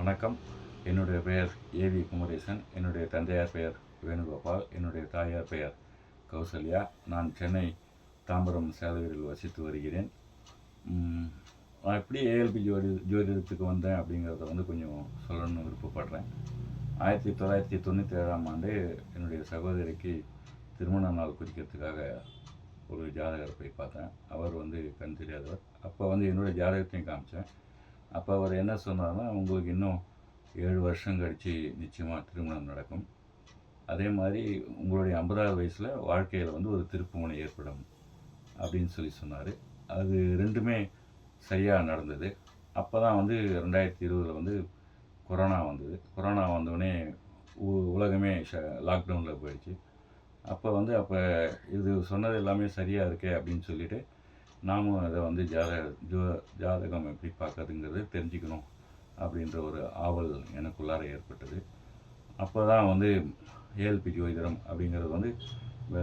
வணக்கம். என்னுடைய பெயர் ஏவி குமரேசன். என்னுடைய தந்தையார் பெயர் வேணுகோபால். என்னுடைய தாயார் பெயர் கௌசல்யா. நான் சென்னை தாம்பரம் சேலூரில் வசித்து வருகிறேன். நான் எப்படி ஏஎல்பி ஜோதி ஜோதிடத்துக்கு வந்தேன் அப்படிங்கிறத வந்து கொஞ்சம் சொல்லணும்னு விருப்பப்படுறேன். ஆயிரத்தி தொள்ளாயிரத்தி தொண்ணூற்றி ஏழாம் ஆண்டு என்னுடைய சகோதரிக்கு திருமண நாள் குறிக்கிறதுக்காக ஒரு ஜாதகரை போய் பார்த்தேன். அவர் வந்து கண் தெரியாதவர். அப்போ வந்து என்னுடைய ஜாதகத்தையும் காமிச்சேன். அப்போ அவர் என்ன சொன்னார்னா உங்களுக்கு இன்னும் ஏழு வருஷம் கழித்து நிச்சயமாக திருமணம் நடக்கும். அதே மாதிரி உங்களுடைய ஐம்பதாவது வயசில் வாழ்க்கையில் வந்து ஒரு திருப்புமுனை ஏற்படும். அப்படின்னு சொல்லி சொன்னார். அது ரெண்டுமே சரியாக நடந்தது. அப்போ தான் வந்து ரெண்டாயிரத்தி இருபதில் வந்து கொரோனா வந்தது. கொரோனா வந்தோடனே உ- உலகமே ஷ லாக்டவுனில் போயிடுச்சு. அப்போ வந்து அப்போ இது சொன்னது எல்லாமே சரியாக இருக்கே அப்படின்னு சொல்லிட்டு நாமும் அதை வந்து ஜாத ஜோ ஜாதகம் எப்படி பார்க்கறதுங்கிறது தெரிஞ்சுக்கணும் அப்படின்ற ஒரு ஆவல் எனக்குள்ளார ஏற்பட்டது. அப்போ தான் வந்து ஏஎல்பி ஜோதிடம் அப்படிங்கிறது வந்து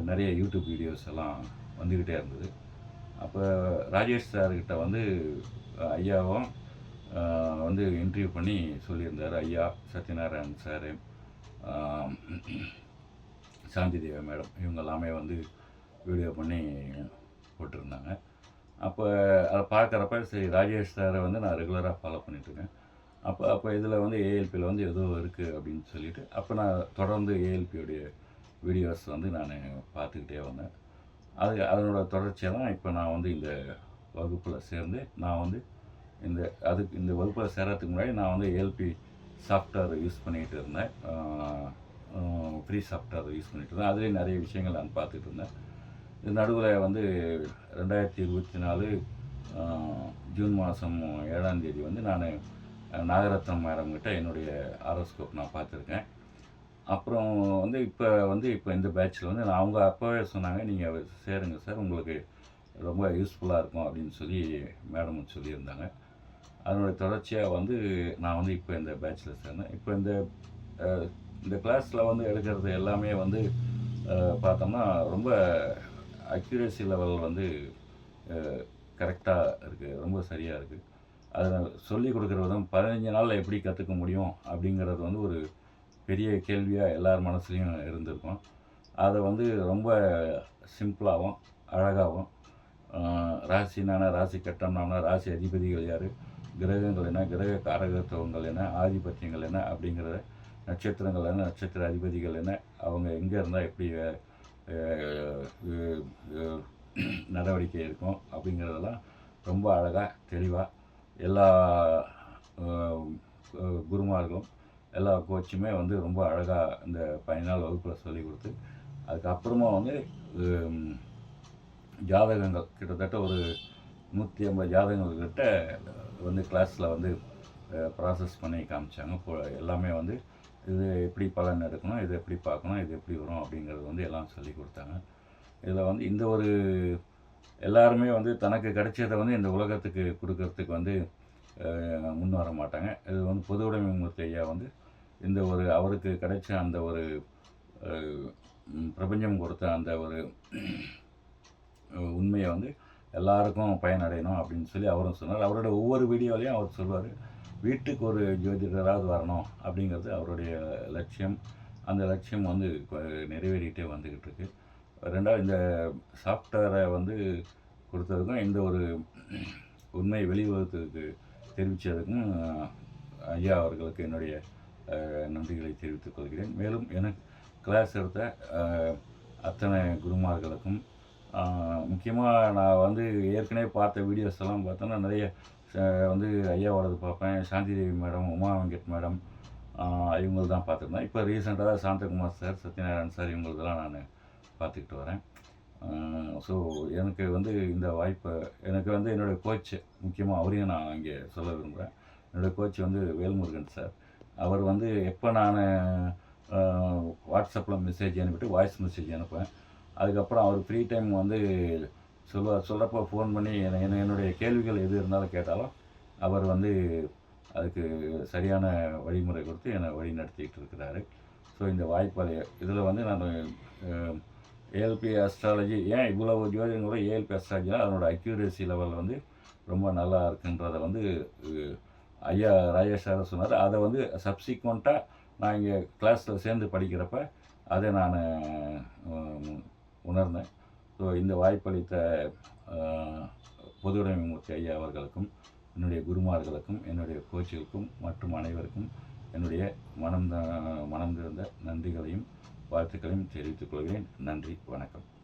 நிறைய யூடியூப் வீடியோஸ் எல்லாம் வந்துக்கிட்டே இருந்தது. அப்போ ராஜேஷ் சார்கிட்ட வந்து ஐயாவும் வந்து இன்டர்வியூ பண்ணி சொல்லியிருந்தார். ஐயா சத்யநாராயண் சார் சாந்தி தேவ மேடம் இவங்க எல்லாமே வந்து வீடியோ பண்ணி போட்டிருந்தாங்க. அப்போ அதை பார்க்குறப்ப சரி ராஜேஷ் சாரை வந்து நான் ரெகுலராக ஃபாலோ பண்ணிட்டுருக்கேன் அப்போ அப்போ இதில் வந்து ஏஎல்பியில் வந்து ஏதோ இருக்குது அப்படின்னு சொல்லிட்டு அப்போ நான் தொடர்ந்து ஏஎல்பியோடைய வீடியோஸ் வந்து நான் பார்த்துக்கிட்டே வந்தேன். அது அதனோட தொடர்ச்சியாக தான் இப்போ நான் வந்து இந்த வகுப்பில் சேர்ந்து நான் வந்து இந்த அதுக்கு இந்த வகுப்பில் சேர்கிறதுக்கு முன்னாடி நான் வந்து ஏஎல்பி சாஃப்ட்வேர் யூஸ் பண்ணிகிட்டு இருந்தேன். ஃப்ரீ சாஃப்ட்வேர் யூஸ் பண்ணிகிட்டு இருந்தேன். அதுலேயும் நிறைய விஷயங்கள் நான் பார்த்துட்டு இருந்தேன். நடுவில் வந்து ரெண்டாயிரத்தி இருபத்தி நாலு ஜூன் மாதம் ஏழாம் தேதி வந்து நான் நாகரத்னம் மேடம் கிட்ட என்னுடைய ஆரோஸ்கோப் நான் பார்த்துருக்கேன். அப்புறம் வந்து இப்போ வந்து இப்போ இந்த பேட்சில் வந்து நான் அவங்க அப்போவே சொன்னாங்க நீங்கள் சேருங்க சார் உங்களுக்கு ரொம்ப யூஸ்ஃபுல்லாக இருக்கும் அப்படின்னு சொல்லி மேடம் சொல்லியிருந்தாங்க. அதனுடைய தொடர்ச்சியாக வந்து நான் வந்து இப்போ இந்த பேட்சில் சேர்ந்தேன். இப்போ இந்த இந்த கிளாஸில் வந்து எடுக்கிறது எல்லாமே வந்து பார்த்தோம்னா ரொம்ப அக்யூரேசி லெவல் வந்து கரெக்டாக இருக்குது ரொம்ப சரியாக இருக்குது அதை சொல்லி கொடுக்குற விதம் பதினஞ்சு நாளில் எப்படி கற்றுக்க முடியும் அப்படிங்கிறது வந்து ஒரு பெரிய கேள்வியாக எல்லார் மனசுலையும் இருந்திருக்கும். அதை வந்து ரொம்ப சிம்பிளாகவும் அழகாகவும் ராசினான ராசி கட்டம்னான ராசி அதிபதிகள் யார் கிரகங்கள் என்ன கிரக காரகத்துவங்கள் என்ன ஆதிபத்தியங்கள் என்ன அப்படிங்கிறத நட்சத்திரங்கள் என்ன நட்சத்திர அதிபதிகள் என்ன அவங்க எங்கே இருந்தால் எப்படி நடவடிக்கை இருக்கும் அப்படிங்கிறதெல்லாம் ரொம்ப அழகாக தெளிவாக எல்லா குருமார்களும் எல்லா கோச்சுமே வந்து ரொம்ப அழகாக இந்த பதினாலு வகுப்பில் சொல்லி கொடுத்து அதுக்கப்புறமா வந்து ஜாதகங்கள் கிட்டத்தட்ட ஒரு நூற்றி ஐம்பது ஜாதகங்கள் கிட்ட வந்து கிளாஸில் வந்து ப்ராசஸ் பண்ணி காமிச்சாங்க. இப்போ எல்லாமே வந்து இது எப்படி பலன் எடுக்கணும் இது எப்படி பார்க்கணும் இது எப்படி வரும் அப்படிங்கிறது வந்து எல்லாம் சொல்லி கொடுத்தாங்க. இதில் வந்து இந்த ஒரு எல்லாருமே வந்து தனக்கு கிடைச்சதை வந்து இந்த உலகத்துக்கு கொடுக்கறதுக்கு வந்து முன் வர மாட்டாங்க. இது வந்து பொது உடைமைமூர்த்தி ஐயா வந்து இந்த ஒரு அவருக்கு கிடைச்ச அந்த ஒரு பிரபஞ்சம் கொடுத்த அந்த ஒரு உண்மையை வந்து எல்லாருக்கும் பயனடையணும் அப்படின்னு சொல்லி அவரும் சொன்னார். அவரோட ஒவ்வொரு வீடியோலையும் அவர் சொல்வார். வீட்டுக்கு ஒரு ஜோதிடராவது வரணும் அப்படிங்கிறது அவருடைய லட்சியம். அந்த லட்சியம் வந்து நிறைவேறிட்டே வந்துக்கிட்டு இருக்கு. ரெண்டாவது இந்த சாஃப்ட்வேரை வந்து கொடுத்ததுக்கும் இந்த ஒரு உண்மை வெளியுலகத்துக்கு தெரிவித்ததுக்கும் ஐயா அவர்களுக்கு என்னுடைய நன்றிகளை தெரிவித்துக் கொள்கிறேன். மேலும் எனக்கு கிளாஸ் எடுத்த அத்தனை குருமார்களுக்கும் முக்கியமாக நான் வந்து ஏற்கனவே பார்த்த வீடியோஸ் எல்லாம் பார்த்தோன்னா நிறைய வந்து ஐயாவோடது பார்ப்பேன். சாந்தி தேவி மேடம் உமா வெங்கட் மேடம் இவங்க தான் பார்த்துருந்தேன் இப்போ ரீசெண்டாக சாந்தகுமார் சார் சத்யநாராயண் சார் இவங்களுக்கெல்லாம் நான் பார்த்துக்கிட்டு வரேன். ஸோ எனக்கு வந்து இந்த வாய்ப்பை எனக்கு வந்து என்னுடைய கோச் முக்கியமாக அவரையும் நான் இங்கே சொல்ல விரும்புகிறேன் என்னுடைய கோச் வந்து வேல்முருகன் சார் அவர் வந்து எப்போ நான் வாட்ஸ்அப்பில் மெசேஜ் அனுப்பிட்டு வாய்ஸ் மெசேஜ் அனுப்புவேன். அதுக்கப்புறம் அவர் ஃப்ரீ டைம் வந்து சொல்ல சொல்கிறப்போ ஃபோன் பண்ணி என்ன என்ன- என்னுடைய கேள்விகள் எது இருந்தாலும் கேட்டாலும் அவர் வந்து அதுக்கு சரியான வழிமுறை கொடுத்து என்னை வழி நடத்திக்கிட்டு இருக்கிறாரு. ஸோ இந்த வாய்ப்பாளை இதில் வந்து நான் ஏஎல்பி அஸ்ட்ராலஜி ஏன் இவ்வளவு கூட ஏஎல்பி அஸ்ட்ராலஜினா அதனோட அக்யூரேசி லெவல் வந்து ரொம்ப நல்லா இருக்குன்றதை வந்து ஐயா ராஜேஷ் சார் சொன்னார். அதை வந்து சப்சிக்வெண்ட்டாக நான் இங்கே கிளாஸில் சேர்ந்து படிக்கிறப்ப அதை நான் உணர்ந்தேன். ஸோ இந்த வாய்ப்பளித்த பொது உடைமைமூர்த்தி ஐயா அவர்களுக்கும் என்னுடைய குருமார்களுக்கும் என்னுடைய கோச்சுகளுக்கும் மற்றும் அனைவருக்கும் என்னுடைய மனம் மனம் திறந்த நன்றிகளையும் வாழ்த்துக்களையும் தெரிவித்துக் கொள்கிறேன். நன்றி வணக்கம்.